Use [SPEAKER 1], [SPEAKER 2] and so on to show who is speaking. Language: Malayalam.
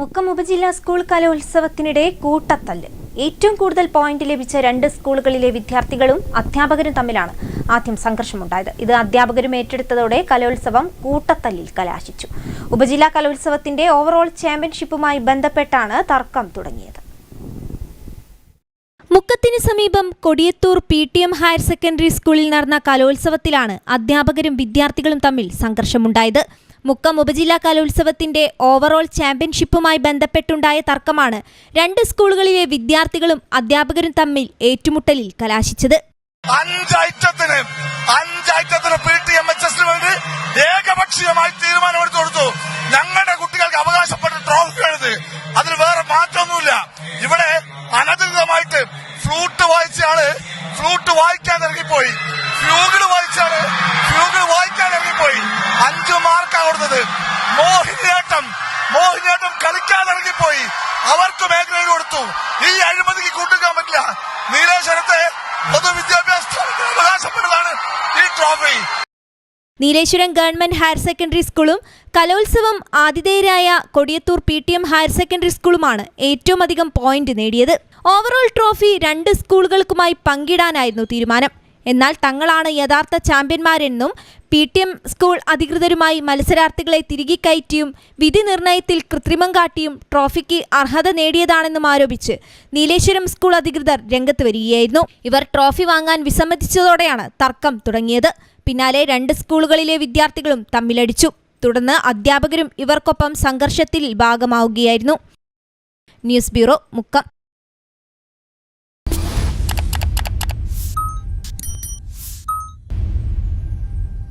[SPEAKER 1] മുക്കം ഉപജില്ലാ സ്കൂൾ കലോത്സവത്തിനിടെ കൂട്ടത്തല്ല്. ഏറ്റവും കൂടുതൽ പോയിന്റ് ലഭിച്ച രണ്ട് സ്കൂളുകളിലെ വിദ്യാർത്ഥികളും അധ്യാപകരും തമ്മിലാണ് ആദ്യം സംഘർഷമുണ്ടായത്. ഇത് അധ്യാപകരും ഏറ്റെടുത്തതോടെ കലോത്സവം കൂട്ടത്തല്ലിൽ കലാശിച്ചു. ഉപജില്ലാ കലോത്സവത്തിന്റെ ഓവറോൾ ചാമ്പ്യൻഷിപ്പുമായി ബന്ധപ്പെട്ടാണ് തർക്കം തുടങ്ങിയത്. മുക്കത്തിന് സമീപം Kodiyathur P T M higher secondary സ്കൂളിൽ നടന്ന കലോത്സവത്തിലാണ് അധ്യാപകരും വിദ്യാർത്ഥികളും തമ്മിൽ സംഘർഷമുണ്ടായത്. മുക്കം ഉപജില്ലാ കലോത്സവത്തിന്റെ ഓവറോൾ ചാമ്പ്യൻഷിപ്പുമായി ബന്ധപ്പെട്ടുണ്ടായ തർക്കമാണ് രണ്ട് സ്കൂളുകളിലെ വിദ്യാർത്ഥികളും അധ്യാപകരും തമ്മിൽ ഏറ്റുമുട്ടലിൽ കലാശിച്ചത്.
[SPEAKER 2] അഞ്ചൈറ്റത്തിന് അഞ്ചൈറ്റത്തിന് പി ടി എം വേണ്ടി ഏകപക്ഷീയമായി തീരുമാനമെടുത്തു കൊടുത്തു. ഞങ്ങളുടെ കുട്ടികൾക്ക് അവകാശപ്പെട്ട ട്രോഫിയാണിത് അതിൽ വേറെ മാറ്റമൊന്നുമില്ല. ഇവിടെ അനധികൃതമായിട്ട് ഫ്ലൂട്ട് വായിച്ചയാൾ ഫ്ലൂട്ട് വായിക്കാൻ ഇറങ്ങിപ്പോയി. ഫ്ലൂഗിൾ മോഹിനിയാട്ടം കളിക്കാതിറങ്ങിപ്പോയി അവർക്ക് മേഖലയിൽ കൊടുത്തു. ഈ അഴിമതിക്ക് കൂട്ടുക്കാൻ പറ്റില്ല. നീലേശ്വരത്തെ പൊതുവിദ്യാഭ്യാസ അവകാശപ്പെട്ടതാണ് ഈ trophy
[SPEAKER 1] Nileshwaram government higher secondary സ്കൂളും കലോത്സവം ആതിഥേയരായ Kodiyathur P T M higher secondary സ്കൂളുമാണ് ഏറ്റവും അധികം പോയിന്റ് നേടിയത്. ഓവറോൾ ട്രോഫി രണ്ട് സ്കൂളുകൾക്കുമായി പങ്കിടാനായിരുന്നു തീരുമാനം. എന്നാൽ തങ്ങളാണ് യഥാർത്ഥ ചാമ്പ്യന്മാരെന്നും പി ടി എം സ്കൂൾ അധികൃതരുമായി മത്സരാർത്ഥികളെ തിരികെ കയറ്റിയും വിധി നിർണയത്തിൽ കൃത്രിമം കാട്ടിയും ട്രോഫിക്ക് അർഹത നേടിയതാണെന്നും ആരോപിച്ച് നീലേശ്വരം സ്കൂൾ അധികൃതർ രംഗത്ത് വരികയായിരുന്നു. ഇവർ ട്രോഫി വാങ്ങാൻ വിസമ്മതിച്ചതോടെയാണ് തർക്കം തുടങ്ങിയത്. പിന്നാലെ രണ്ട് സ്കൂളുകളിലെ വിദ്യാർത്ഥികളും തമ്മിലടിച്ചു. തുടർന്ന് അധ്യാപകരും ഇവർക്കൊപ്പം സംഘർഷത്തിൽ ഭാഗമാവുകയായിരുന്നു. News bureau Mukkam.